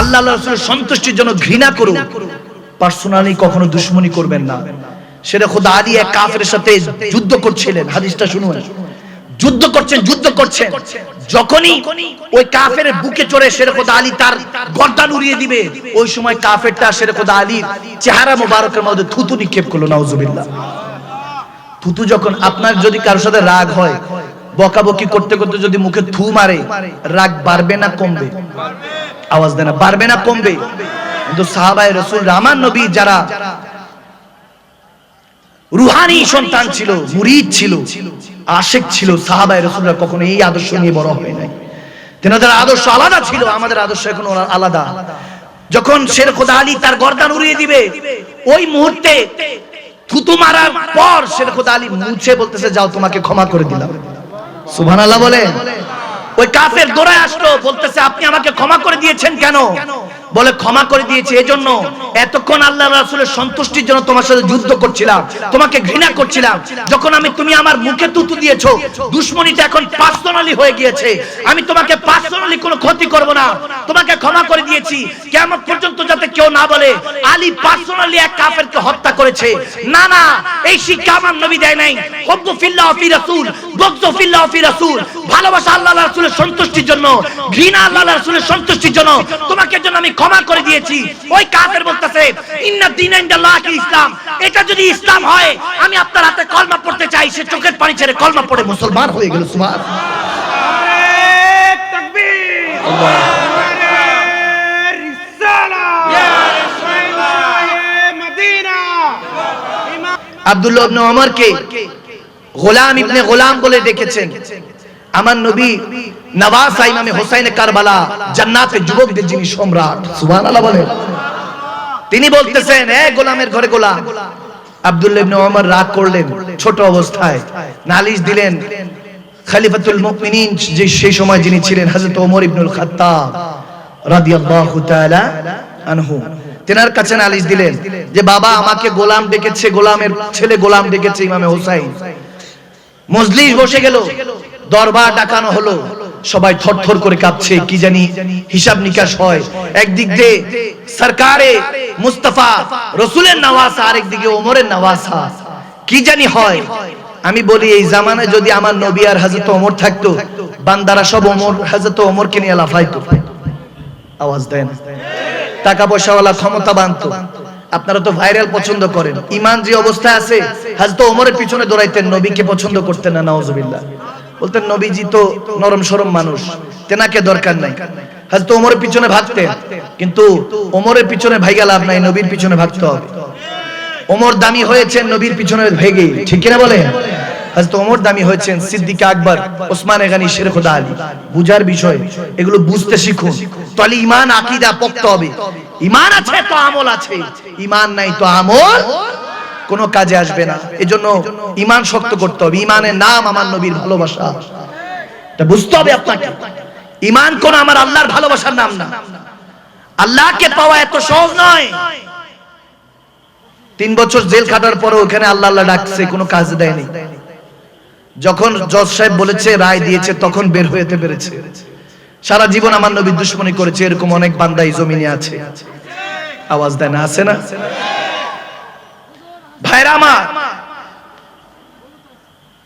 আল্লাহ রসুলের সন্তুষ্টির জন্য ঘৃণা করুন পার্সোনালি কখনো দুশ্মনী করবেন না। সেটা খোদা আলী এক কাফের সাথে যুদ্ধ করছিলেন। হাদিসটা শুনুন। যুদ্ধ করছেন যুদ্ধ করছেন। যখনই ওই কাফের বুকে চড়ে শেরে খোদা আলী তার গর্দান উড়িয়ে দিবে ওই সময় কাফেরটা শেরে খোদা আলীর চেহারা মোবারকের মধ্যে থুতু নিক্ষেপ করল নাউজুবিল্লাহ। থুতু যখন আপনার যদি কারোর সাথে রাগ হয় বকাবকি করতে করতে যদি মুখে থু মারে রাগ বাড়বে না কমবে? আওয়াজ দেয় না বাড়বে না, কমবে। কিন্তু সাহাবায়ে রসুল রামান নবী যারা রুহানি সন্তান ছিল, মুরিদ ছিল, আশেক ছিল, সাহাবায়ে রসুলরা কখনো এই আদর্শ নিয়ে বড় হয় নাই। তেনাদের আদর্শ আলাদা ছিল, আমাদের আদর্শ এখন আলাদা। যখন শের খোদা আলী তার গর্দান উড়িয়ে দিবে, ওই মুহূর্তে থুতু মারার পর শের খোদা আলী মুছে বলতেছে, যাও, তোমাকে ক্ষমা করে দিলাম। সুবহানাল্লাহ বলে ওই কাফের দৌড়ায় আসলো বলতেছে আপনি আমাকে ক্ষমা করে দিয়েছেন কেন? বলে ক্ষমা করে দিয়েছে। এজন্য এতক্ষণ আল্লাহ রাসূলের সন্তুষ্টির জন্য তোমার সাথে যুদ্ধ করছিলাম, তোমাকে ঘৃণা করছিলাম। যখন আমি তুমি আমার মুখে তুতু দিয়েছ, দুশ্মনীটা এখন পার্সোনালি হয়ে গিয়েছে। আমি তোমাকে পার্সোনালি কোনো ক্ষতি করব না। তোমাকে ক্ষমা করে দিয়েছি। কিয়ামত পর্যন্ত যাতে কেউ না বলে, আলী পার্সোনালি এক কাফেরকে হত্যা করেছে। না না, এই শিক্ষা আমার নবী দেয় নাই। হব্বু ফিল্লাহ ফি রাসূল বগযু ফিল্লাহ ফি রাসূল। ভালোবাসা আল্লাহ রাসূলের সন্তুষ্টির জন্য, ঘৃণা আল্লাহ রাসূলের সন্তুষ্টির জন্য। তোমাকে জন্য আমি ক্ষমা করে দিয়েছি। ওই কাফের বলতেছে ইন্না দিন ইসলাম। এটা যদি ইসলাম। হয় আমি আপনার হাতে কলমা পড়তে চাই সে চোখের পানি ছেড়ে কলমা পড়ে মুসলমান হয়ে গেল সুবহান আব্দুল্লাহ ইবনে ওমরকে গোলাম ইবনে গোলাম বলে ডেকেছেন। আমার নবী ইমামে হোসাইনে কারবালা, জান্নাতের যুবকদের যিনি সম্রাট, সুবহানাল্লাহ তিনি বলতেছেন, এ গোলামের ঘরে গোলাম। আব্দুল্লাহ ইবনে ওমর রাগ করলেন, ছোট অবস্থায় নালিশ দিলেন, খলিফাতুল মুমিনিন যে সেই সময় যিনি ছিলেন হযরত ওমর ইবনুল খাত্তাব রাদিয়াল্লাহু তাআলা আনহু। তেনার কাছে নালিশ দিলেন যে, বাবা, আমাকে গোলাম ডেকেছে, গোলামের ছেলে গোলাম ডেকেছে ইমামে হোসাইন। মজলিস বসে গেল, দরবার ডাকানো হলো। সবাই থরথর করে কাঁপছে কি জানি হিসাব নিকাশ হয়। একদিক দিয়ে সরকারে মুস্তাফা, রসুলের নওয়াসা আরেক দিকে ওমরের নওয়াসা কি জানি হয়? আমি বলি, এই জামানায় যদি আমার নবী আর হযরত ওমর থাকতো, বান্দারা সব ওমর, হযরত ওমরকে নিয়ে লাফাইতো। আওয়াজ দেয় না টাকা পয়সাওয়ালা ক্ষমতা বানত আপনারা তো ভাইরাল পছন্দ করেন। ইমান যে অবস্থায় আছে হাজরত ওমরের পিছনে দৌড়াইতেন, নবীকে পছন্দ করতেন না নওয়াজুবিল্লাহ বলতেন, নবীজি তো নরম সরম মানুষ, তেনাকে দরকার নাই। হাজরত ওমরের পিছনে ভাগতেন, কিন্তু ওমরের পিছনে ভাইগা লাভ নাই, নবীর পিছনে ভাগতে হবে। ওমর দামি হয়েছেন, নবীর পিছনে ভেগে, ঠিক কিনা বলেন? হযরত ওমর দামি সিদ্দিক আকবর, ওসমান গানি শের খোদা আলী। বুঝার বিষয়, এগুলো বুঝতে শিখুন। তাহলে ঈমান, আকীদা, পোক্ত হবে। ঈমান আছে, তো আমল আছে। নাই, তো আমল কোনো কাজে আসবে না। এজন্য ঈমান শক্ত করতে হবে। ঈমানের নাম আমার নবীর ভালোবাসা। বুঝতে হবে আপনাকে। ঈমান কোন আমার আল্লাহর ভালোবাসার নাম না। আল্লাহকে পাওয়া এত সহজ নয়। তিন বছর জেল খাটার পরে ওখানে আল্লাহ আল্লাহ ডাকছে, কোনো কাজ দেয়নি। যখন জজ সাহেব বলেছে, রায় দিয়েছে, তখন বের হয়েতে পেরেছে। সারা জীবন আমার নবী দুশ্মনী করেছে, এরকম অনেক বান্দাই জমিনে আছে। আওয়াজ দেয় না, আছে না?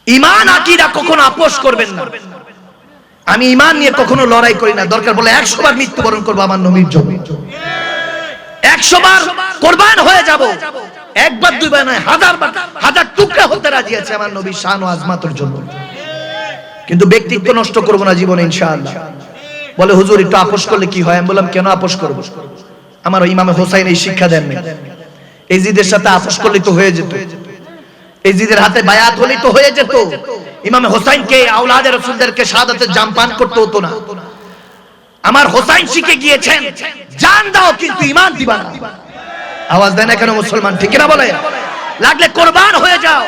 ইমান আকিরা কখনো আপোষ করবেন না। আমি ইমান নিয়ে কখনো লড়াই করি না। দরকার বলে একশো বার মৃত্যুবরণ করব আমার নবীর জমি একশো বার কোরবান হয়ে যাব। একবার, দুইবার নয়, হাজার বার, হাজার টুকরা হতে রাজি আছে আমার শান ও আজমাতর জন্য। কিন্তু ব্যক্তিত্ব নষ্ট করব না জীবনে, ইনশাআল্লাহ। বলে, হুজুর, একটু আপোষ করলে কি হয়? আমি বললাম, কেন আপোষ করব? আমার ইমামে হোসাইন এই শিক্ষা দেননি। এজিদের সাথে আপোষ করলে তো হয়ে যেত। এজিদের হাতে বায়াত হলেই তো হয়ে যেত। ইমাম হোসাইনকে আওলাদ রসুলদেরকে শাহাদাতের জাম পান করতে হতো না। আমার হোসাইন শিখে গিয়েছেন জান দাও কিন্তু ইমান দিবা না। আওয়াজ দেয় না কেন মুসলমান ঠিক না বলে? লাগলে কোরবান হয়ে যাও।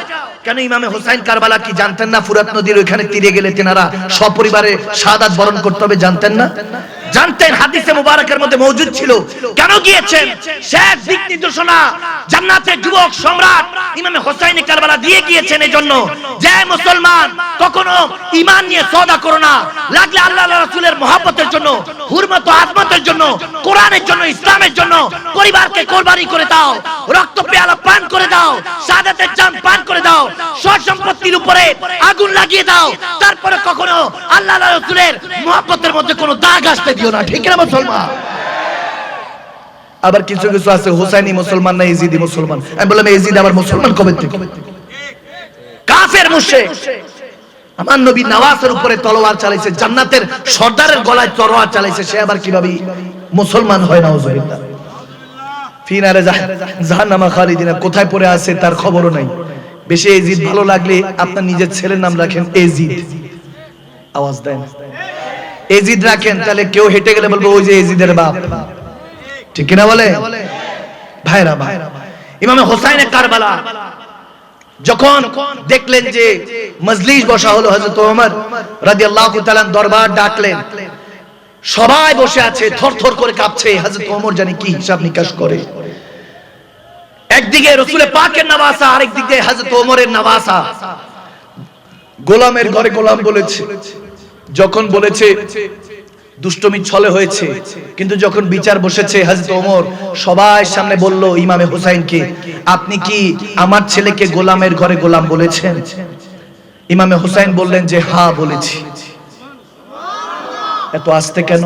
কেন ইমামে হোসাইন কারবালা কি জানতেন না? ফুরাত নদীর ওইখানে তীরে গেলে তেনারা সপরিবারে শাহাদাত বরণ করতে হবে, জানতেন না? জানতেন, হাদিসে মুবারকের মধ্যে মজুদ ছিল। কেন গিয়েছেন? শেষ দিক নির্দেশনা, জান্নাতের যুবক, সম্রাট ইমামে হোসাইন কারবালা দিয়ে গিয়েছেন এই জন্য যে মুসলমান কখনো ইমান নিয়ে সওদা করো না, লাগলে আল্লাহ রাসূলের মহব্বতের জন্য, হুরমত আজমতের জন্য, কোরআনের জন্য, ইসলামের জন্য পরিবারকে কোরবানি করে দাও, রক্ত পেয়ালা পান করে দাও, সাদাতের জান পান করে দাও সম্পত্তির উপরে আগুন লাগিয়ে দাও। তারপরে কখনো আল্লাহ রাসূলের মহব্বতের মধ্যে কোনো দাগ আসতে দিও না। ঠিক না মুসলমান? আবার কিছু কিছু আছে হুসাইনি মুসলমান না ইজিদি মুসলমান? আমি বললাম ইজিদ আবার মুসলমান কবে থেকে? কাফের মুশরিক। আমার নবী নওয়াজের উপরে তলোয়ার চালাইছে জান্নাতের সর্দারের গলায় তলোয়ার চালাইছে সে আবার কীভাবে মুসলমান হয় না ফিনারে জাহান্নামা খালিদিনা কোথায় পড়ে আছে তার খবরও নাই। বেশি এজিদ ভালো লাগলে আপনার নিজের ছেলের নাম রাখেন এজিদ আওয়াজ দেন। এজিদ রাখেন, তাহলে কেউ হেঁটে গেলে বলব, ওই যে এজিদের বাপ। ঠিক কিনা বলে? ভাইরা ভাই, ইমামে হোসাইনে কারবালা, যখন দেখলেন যে মজলিস বসা হলো হযরত ওমর রাদিয়াল্লাহু তাআলা দরবার, ডাকলেন। সবাই বসে আছে, থরথর করে কাঁপছে, হযরত ওমর জানি কি হিসাব নিকাশ করে? একদিকে রসুলের পাকের নওয়াসা আরেক দিকে হযরত ওমরের নওয়াসা। গোলামের ঘরে গোলাম বলেছে, যখন বলেছে, দুষ্টমি ছলে হয়েছে, কিন্তু যখন বিচার বসেছে হযরত ওমর, সবাই সামনে বলল, ইমামে হুসাইনকে, আপনি কি আমার ছেলেকে গোলামের ঘরে গোলাম বলেছেন? ইমামে হুসাইন বললেন যে হ্যাঁ বলেছি। এত আস্তে কেন?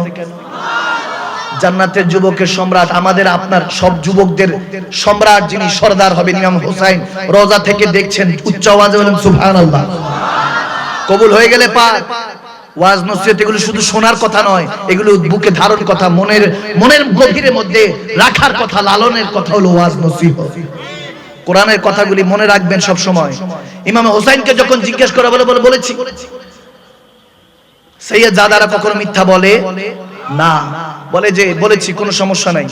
জান্নাতের যুবকের সম্রাট, আমাদের আপনার সব যুবকদের সম্রাট যিনি সর্দার হবেন ইমাম হুসাইন, রোজা থেকে দেখছেন, উচ্চ আওয়াজে বলেন, সুবহানাল্লাহ। কবুল হয়ে গেলে পাক ওয়াজ, নসিহত, এগুলো শুধু শোনার কথা নয়, এগুলো বুকে ধারণ কথা, মনের মনের গভীরের মধ্যে রাখার কথা, লালনের কথা হলো ওয়াজ, নসিহত। কোরআনের কথাগুলি মনে রাখবেন সব সময়। ইমাম হোসাইনকে যখন জিজ্ঞেস করা বলে বলে, বলেছি। সৈয়দ জাদারা কখনো মিথ্যা বলে? না। বলে যে, বলেছি, কোনো সমস্যা নাই।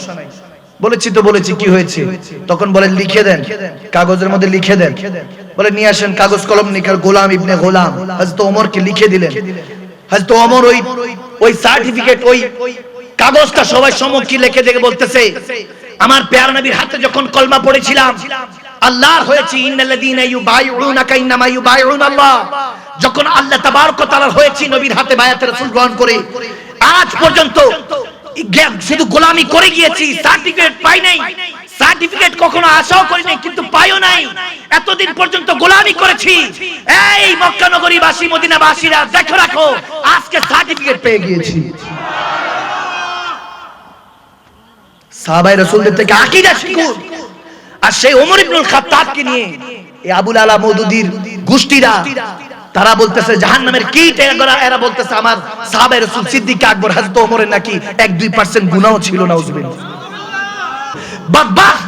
বলেছি তো, বলেছি, কি হয়েছে? তখন বলে, লিখে দেন। কাগজের মধ্যে লিখে দেন। বলে, নিয়ে আসেন কাগজ কলম নিকাল গোলাম ইবনে গোলাম। হযরত ওমরকে লিখে দিলেন। হযরত ওমর ওই ওই সার্টিফিকেট ওই কাগজটা সবাই সম্মুখী লিখে দেখে বলতেছে, আমার পেয়ার নবীর হাতে যখন কলমা পড়েছিলাম, আল্লাহর হয়েছে, ইন্নাল্লাযীনা ইউবাইউনাকা, ইন্নামা ইউবাইউনাল্লাহ। যখন আল্লাহ তাবারক ওয়া তাআলার হয়েছে, নবীর হাতে বায়াত রাসূল গ্রহণ করে আজ পর্যন্ত শুধু গোলামি করে গিয়েছি সার্টিফিকেট পাই নাই। সার্টিফিকেট কখনো আশাও করি নাই, কিন্তু পাইও নাই। এতদিন পর্যন্ত গোলামি করেছি। এই মক্কা নগরীবাসী, মদিনাবাসীরা, দেখো রাখো, আজকে সার্টিফিকেট পেয়ে গিয়েছি। সাহাবাই রাসূলদের থেকে আকীদা শিখুন। আর সেই ওমর ইবনুল খাত্তাবকে নিয়ে এই আবুল আলা মওদুদির গোষ্ঠীরা তারা বলতেছে, জাহান্নামের নামের এরা এরা বলতেছে, আমার সাবের রাসূল সিদ্দিক আকবর, হযরত ওমরের নাকি এক দুই পার্সেন্ট গুণাও ছিল না উজবিল্লাহ বদবাখ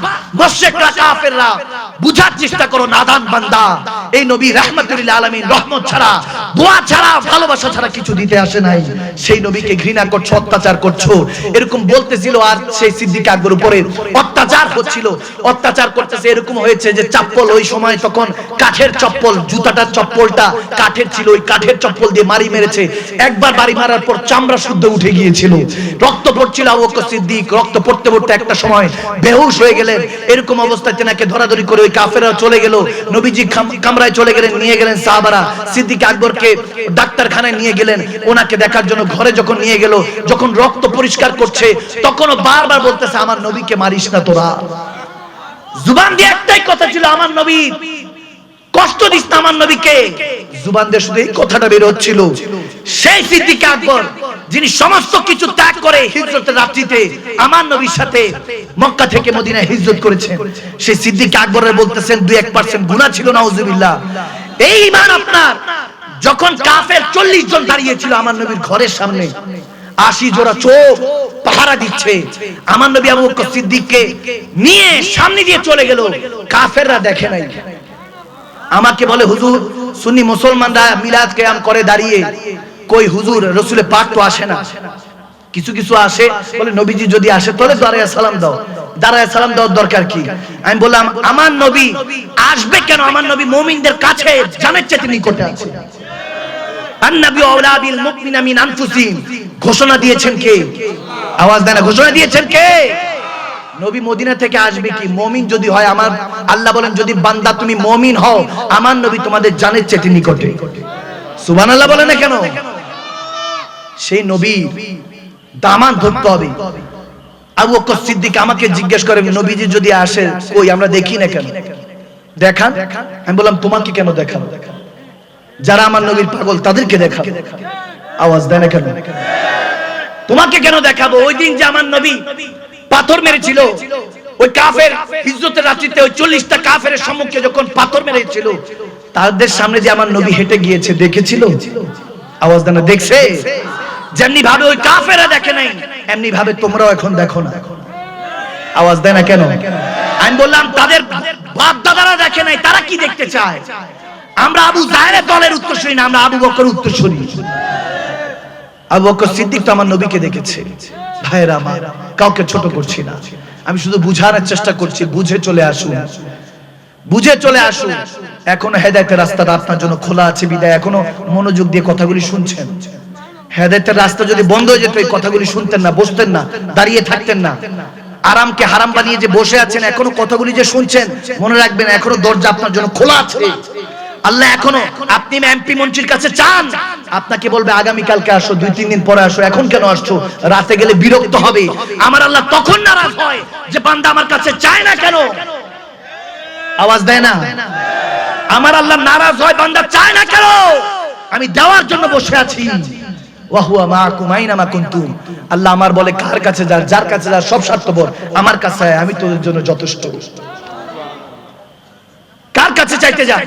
অত্যাচার করছ। এরকম বলতেছিল আর সেই আকবর উপরে অত্যাচার অত্যাচার করতেছে, এরকম হয়েছে যে চপ্পল ওই সময় তখন কাঠের চপ্পল চপ্পলটা কাঠের ছিল, ওই কাঠের চপ্পল দিয়ে মারি মেরেছে। একবার বাড়ি মারার পর চামড়া শুদ্ধ উঠে গিয়েছিল। রক্ত পড়ছিল আবু সিদ্দিক, রক্ত পড়তে পড়তে একটা সময় বেহুশ হয়ে গেলেন। এরকম অবস্থায় তেনাকে ধরাধরি করে ওই কাফেররা চলে গেল। নবীজি কামরায় চলে গেলেন, নিয়ে গেলেন সাহাবারা। সিদ্দিক আকবরকে ডাক্তারখানায় নিয়ে গেলেন। ওনাকে দেখার জন্য ঘরে যখন নিয়ে গেল, যখন রক্ত পরিষ্কার করছে, তখনও বারবার বলতেছে, আমার নবীকে মারিস না তোরা। জুবান দিয়ে একটাই কথা ছিল, আমার নবী, কষ্ট দিস না আমার নবীকে। জুবান দিয়ে শুধু এই কথাটা বের হচ্ছিল। সেই সিদ্দিক আকবর যিনি সমস্ত কিছু ত্যাগ করে হিজরতের রাত্রিতে আমার নবীর সাথে মক্কা থেকে মদিনায় হিজরত করেছেন। সেই সিদ্দিক আকবরের বলতেছেন, দুই এক পার্সেন্ট গুণা ছিল না হুজুবিল্লাহ এই ইমান আপনার। যখন কাফের চল্লিশ জন দাঁড়িয়েছিল আমার নবীর ঘরের সামনে, আশি জোড়া চোখ পাহারা দিচ্ছে। আমার নবী আবু বকর সিদ্দিককে নিয়ে সামনে দিয়ে চলে গেল। কাফেররা দেখে নাই। আমাকে বলে, হুজুর, সুন্নি মুসলমানরা মিলাদ কেয়াম করে দাঁড়িয়ে কই হুজুর রসুলের পাক তো আসে না। কিছু কিছু আসে বলে নবীজি যদি আসে তাহলে দাঁড়ায় সালাম দাও। দাঁড়ায় সালাম দেওয়ার দরকার কি? আমি বললাম আমার নবী আসবে কেন? আমার নবী মুমিনদের কাছে জানের চেয়ে আছে। মুমিনা মিন আনফুসিহিম। ঘোষণা দিয়েছেন কে? আওয়াজ দেন না, ঘোষণা দিয়েছেন কে? নবী মদিনা থেকে আসবে কি? মমিন যদি হয় আমার আল্লাহ বলেন যদি বান্দা তুমি মমিন হও আমার নবী তোমাদের জানের চেটে নিকটে। সুবহানাল্লাহ বলে না কেন? সেই নবী দামান ধরতে হবে। আবু বকর সিদ্দিক আমাকে জিজ্ঞেস করে, নবীজি যদি আসে, কই, আমরা দেখি না কেন? দেখান। আমি বললাম তোমাকে কেন দেখাবো? যারা আমার নবীর পাগল, তাদেরকে দেখাবো। আওয়াজ দেয় না কেন? তোমাকে কেন দেখাবো? ওই দিন যে আমার নবী পাথর মেরেছিল, ওই কাফের হিজরতের রাত্রিতে ওই চল্লিশটা কাফের সম্মুখে যখন পাথর মেরেছিল, তাদের সামনে যে আমার নবী হেঁটে গিয়েছে, দেখেছিল? আওয়াজ দেয় না, দেখছে? যেমনি ভাবে ওই কাফেরা দেখে নাই এমনি ভাবে তোমরাও এখন দেখো না। আওয়াজ দেয় না কেন? আমি বললাম, তাদের বাপ দাদারা দেখে নাই, তারা কি দেখতে চায়? আমরা আবু জাহেরের দলের উত্তরসূরি না, আমরা আবু বকর উত্তরসূরি আবু বকর সিদ্দিক তো আমার নবীকে দেখেছে। ভাইরা আমার, কাউকে ছোট করছি না। আমি শুধু বুঝানোর চেষ্টা করছি, বুঝে চলে আসুন। বুঝে চলে আসুন। এখনও হেদায়তের রাস্তাটা আপনার জন্য খোলা আছে বিদায়, এখনও মনোযোগ দিয়ে কথাগুলি শুনছেন। হেদায়তের রাস্তা যদি বন্ধ হয়ে যেত, এই কথাগুলি শুনতেন না, বসতেন না, দাঁড়িয়ে থাকতেন না। আরামকে হারাম বানিয়ে যে বসে আছেন, এখনও কথাগুলি যে শুনছেন, মনে রাখবেন এখনও দরজা আপনার জন্য খোলা আছে। আল্লাহ এখনও আপনি এমপি মন্ত্রীর কাছে চান। আপনাকে বলবে, আগামী কালকে আসো, দুই, তিন দিন পরে আসো, এখন কেন আসছো? রাতে গেলে বিরক্ত হবে। আমার আল্লাহ তখন নারাজ হয় যে বান্দা আমার কাছে চায় না কেন? আওয়াজ দেয় না? আমার আল্লাহ নারাজ হয়, বান্দা চায় না কেন? আমি দেওয়ার জন্য বসে আছি। আল্লাহ আমার বলে, কার কাছে যার যার কাছে যার সব স্বার্থপর, আমার কাছে আমি তোদের জন্য যথেষ্ট। কার কাছে চাইতে যায়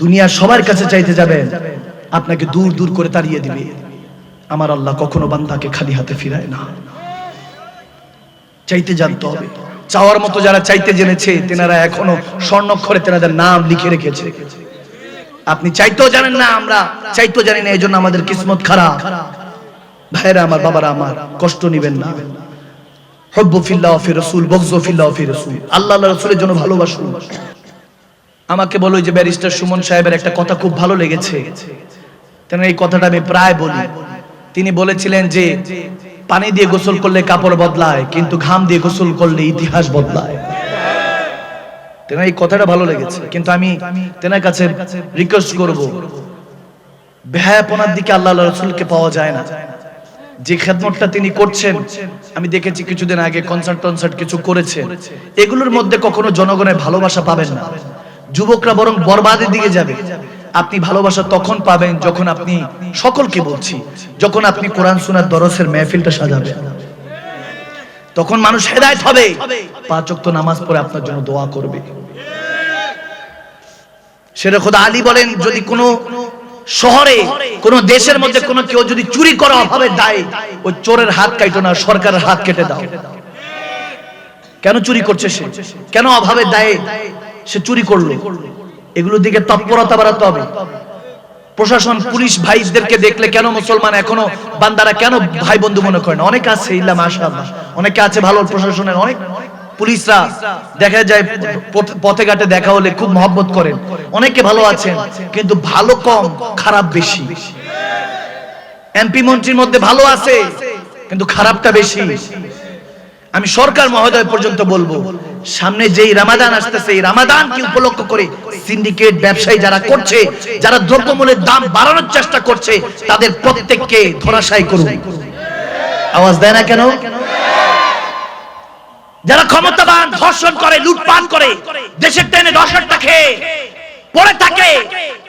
দুনিয়ার সবার কাছে চাইতে আপনাকে দূর দূর করে তাড়িয়ে দিবে। আমার আল্লাহ কখনো বান্দাকে খালি হাতে ফিরায় না। চাইতে জানতে হবে। চাওয়ার মতো যারা চাইতে জেনেছে, তেনারা এখনও স্বর্ণক্ষরে তেনাদের নাম লিখে রেখেছে। আপনি চাইতেও জানেন না আমরা চাইতেও জানি না এই জন্য আমাদের কিসমত খারাপ। ভাইরা আমার, বাবারা আমার, কষ্ট নিবেন না। ফিল্লাহ ফি বগজু ফিল্লাহ ফি আল্লাহ জন্য আমাকে বলো যে ব্যারিস্টার সুমন সাহেবের একটা কথা খুব ভালো লেগেছে। তেন এই কথাটা আমি প্রায় বলি। তিনি বলেছিলেন যে, পানি দিয়ে গোসল করলে কাপড় বদলায়, কিন্তু ঘাম দিয়ে গোসল করলে ইতিহাস বদলায়। তেনার এই কথাটা ভালো লেগেছে। কিন্তু আমি তেনার কাছে রিকোয়েস্ট করব। বেহায়াপনার দিকে আল্লাহ রসুলকে পাওয়া যায় না। যে খেদমতটা তিনি করছেন, আমি দেখেছি কিছুদিন আগে কনসার্ট টনসার্ট কিছু করেছেন এগুলোর মধ্যে কখনো জনগণের ভালোবাসা পাবেন না। যুবকরা বরং বরবাদের দিকে যাবে। আপনি ভালোবাসা তখন পাবেন যখন আপনি সকলকে বলছি, যখন আপনি কোরআন শোনার দরসের মেহফিলটা সাজাবেন। তখন মানুষ হেদায়েত হবে। পাঁচ ওয়াক্ত নামাজ পড়ে আপনার জন্য দোয়া করবে। সেটা খোদা আলী বলেন যদি কোনো শহরে কোন দেশের মধ্যে কোনো কেউ যদি চুরি করা অভাবে দায় ওই চোরের হাত কাটো না সরকারের হাত কেটে দাও। কেন চুরি করছে সে? কেন অভাবে দায়ে সে চুরি করল? এগুলোর দিকে তৎপরতা বাড়াতে হবে। প্রশাসন, পুলিশ ভাইদেরকে দেখলে কেন মুসলমান এখনও, বান্দারা কেন ভাই বন্ধু মনে করেন অনেক আছে ইল্লা মাশাআল্লাহ। অনেকে আছে ভালো প্রশাসনের, অনেক পুলিশরা দেখা যায় পথে ঘাটে দেখা হলে খুব মহব্বত করেন। অনেকে ভালো আছেন, কিন্তু ভালো কম, খারাপ বেশি। এমপি মন্ত্রীর মধ্যে ভালো আছে, কিন্তু খারাপটা বেশি। আমি সরকার মহোদয় পর্যন্ত বলব সামনে যেই রামাদান আসতেছে, এই রামাদান কি উপলক্ষ করে সিন্ডিকেট ব্যবসায়ী যারা করছে, যারা দ্রব্যমূল্যের দাম বাড়ানোর চেষ্টা করছে, তাদের প্রত্যেককে ধরাশায়ী করুন। আওয়াজ দেয় না কেন? যারা ক্ষমতাবান, ধর্ষণ করে, লুটপাট করে, দেশের টেনে টাকা খেয়ে পড়ে থাকে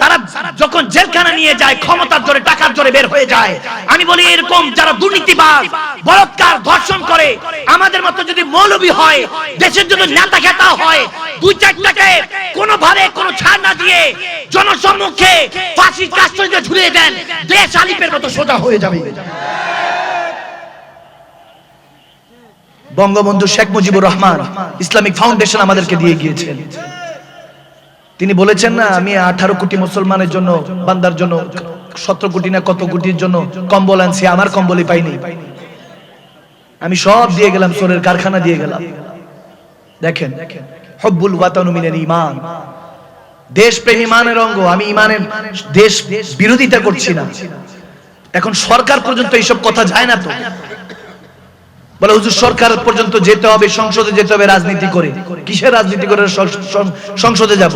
তারা যখন জেলখানা নিয়ে যায় ক্ষমতার জোরে টাকার জোরে বের হয়ে যায়। আমি বলি এরকম যারা দুর্নীতিবাজ বলৎকার ধর্ষণ করে আমাদের মতো যদি মৌলবী হয় দেশের জন্য নেতা খেতা হয় দুই চারটাকে কোনোভাবে কোনো ছাড় না দিয়ে জনসম্মুখে ফাঁসির কাস্টডিতে ঝুলিয়ে দেন। দেশ আলিপের মতো সোজা হয়ে যাবে। বঙ্গবন্ধু শেখ মুজিবুর রহমান ইসলামিক ফাউন্ডেশন আমাদেরকে দিয়ে গিয়েছেন। তিনি বলেছেন না আমি আঠারো কোটি মুসলমানের জন্য বান্দার জন্য সতেরো কোটি না কত কোটির জন্য কম্বল আনছি আমার কম্বলই পাইনি। আমি সব দিয়ে গেলাম সোরের কারখানা দিয়ে গেলাম। দেখেন হব্বুল ওয়াতানু মিনাল ঈমান। দেশপ্রেম ইমানের অঙ্গ আমি ইমানের দেশ বিরোধিতা করছি না। এখন সরকার পর্যন্ত এইসব কথা যায় না তো। বলে, হুজুর, সরকার পর্যন্ত যেতে হবে, সংসদে যেতে হবে, রাজনীতি করে। কিসের রাজনীতি করে? সংসদে যাব।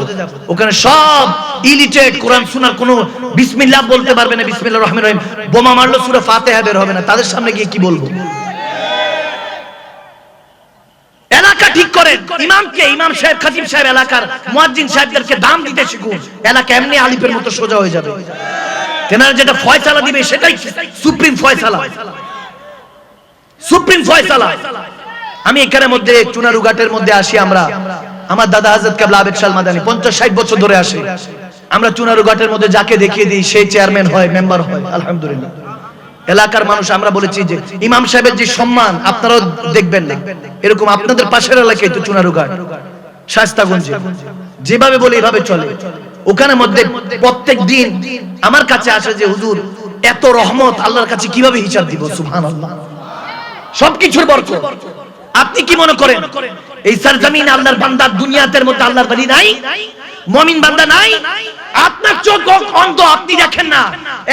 ওখানে সব ইলিটেট কোরআন শোনার কোনো বিসমিল্লাহ বলতে পারবে না, বিসমিল্লাহ রহমান রহিম। বোমা মারলো, সুরা ফাতেহা বের হবে না। তাদের সামনে গিয়ে কি বলব? এলাকা ঠিক ইমামকে, ইমাম সাহেব খাতিব সাহেব, এলাকার মুয়াজ্জিন সাহেবদেরকে দাম দিতে শিখুন। এলাকা এমনি আলিফের মতো সোজা হয়ে যাবে। তেনারা যেটা ফয়সালা দিবে, সেটাই সুপ্রিম ফয়সালা। সুপ্রিম ফয়সালা, আমি এখানে মধ্যে চুনারুঘাটের মধ্যে আসি আমরা। আমার দাদা হাজরত কাবলা আবেদ শাল মাদানি, পঞ্চাশ ষাট বছর ধরে আসে। আমরা চুনারুঘাটের মধ্যে যাকে দেখিয়ে দিই সেই চেয়ারম্যান হয়, মেম্বার হয়, আলহামদুলিল্লাহ। এলাকার মানুষ, আমরা বলেছি যে, ইমাম সাহেবের যে সম্মান, আপনারাও দেখবেন না। এরকম আপনাদের পাশের এলাকায় তো চুনারুঘাট শাস্তাগঞ্জে যেভাবে বলে এভাবে চলে। ওখানে মধ্যে প্রত্যেক দিন আমার কাছে আসে যে, হুজুর, এত রহমত, আল্লাহর কাছে কীভাবে হিসাব দিব? সুবহানাল্লাহ। সবকিছুর বরকত আপনি কি মনে করেন? এই সরজমিন আল্লাহর বান্দা দুনিয়াতের মধ্যে আল্লাহর বাড়ি নাই? মমিন বান্দা নাই? আপনার চোখ অন্ধ, আপনি দেখেন না।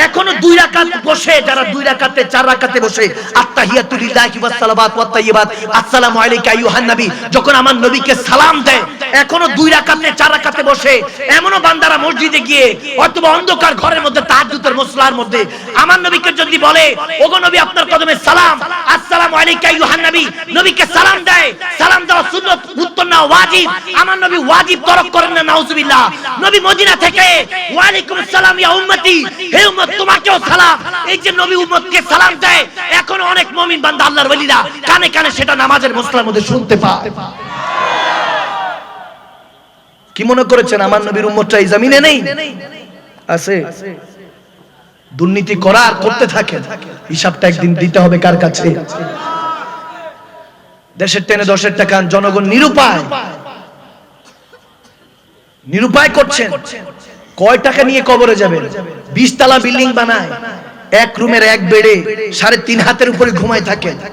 এখনও দুই রাকাত বসে, যারা দুই রাকাতে, চার রাকাতে বসে, আত্তাহিয়াতু লিল্লাহি ওয়াস সালাওয়াত ওয়াত তাইয়্যিবাত। আসসালামু আলাইকা আইয়ুহান নবী। যখন আমার নবীকে সালাম দেয় এখনও দুই রাকাতে চার রাকাতে বসে। এমনও বান্দারা মসজিদে গিয়ে, অথবা অন্ধকার ঘরের মধ্যে তাহাজ্জুদের মুসলার মধ্যে। আমার নবীকে যদি বলে, ওগো নবী, আপনার কদমে সালাম। আসসালামু আলাইকা নবী। নবীকে সালাম দেয়। সালাম দেওয়া সুন্নাত, উত্তর না, ওয়াজিব। আমার নবী ওয়াজিব তরক করেন না, নাউজুবিল্লাহ। নবী মদিনা থেকে, ওয়ালাইকুম আসসালাম, ইয়া উম্মতি। হে উম্মত, তোমাকেও সালাম। এই যে নবী উম্মতকে সালাম দেয়, এখন অনেক মুমিন বান্দা আল্লাহর ওলিরা কানে কানে সেটা নামাজের মুসলার মধ্যে শুনতে পায়। কি মনে করেছেন? আমার নবীর উম্মতটা এই জমিনে নেই? আছে? দুর্নীতি করা করতে থাকে হিসাবটা একদিন দিতে হবে কার কাছে? দেশের টেনে দশের টাকা জনগণ নিরুপায়। নিরুপায় করছেন। কয় টাকা নিয়ে কবরে যাবেন? বিশ তালা বিল্ডিং বানায়। এক রুমের এক বেডে সাড়ে তিন হাতের উপরে ঘুমায় থাকে